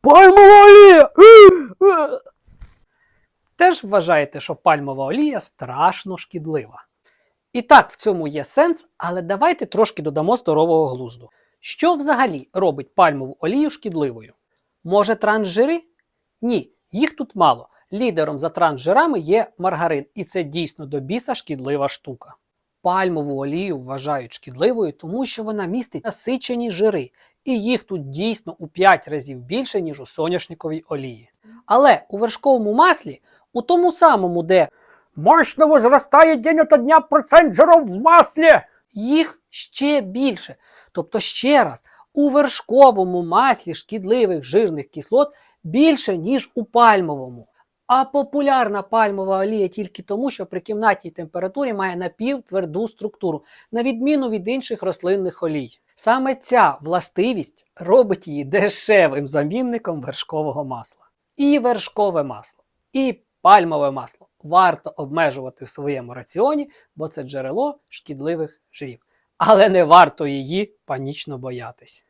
Пальмова олія! Теж вважаєте, що пальмова олія страшно шкідлива. І так, в цьому є сенс, але давайте трошки додамо здорового глузду. Що взагалі робить пальмову олію шкідливою? Може трансжири? Ні, їх тут мало. Лідером за трансжирами є маргарин, і це дійсно до біса шкідлива штука. Пальмову олію вважають шкідливою, тому що вона містить насичені жири, і їх тут дійсно у 5 разів більше, ніж у соняшниковій олії. Але у вершковому маслі, у тому самому, де Мощно возрастает день ото дня процент жиров в масле. їх ще більше. Тобто, ще раз, у вершковому маслі шкідливих жирних кислот більше, ніж у пальмовому. А популярна пальмова олія тільки тому, що при кімнатній температурі має напівтверду структуру, на відміну від інших рослинних олій. Саме ця властивість робить її дешевим замінником вершкового масла. І вершкове масло, і пальмове масло варто обмежувати в своєму раціоні, бо це джерело шкідливих жирів. Але не варто її панічно боятись.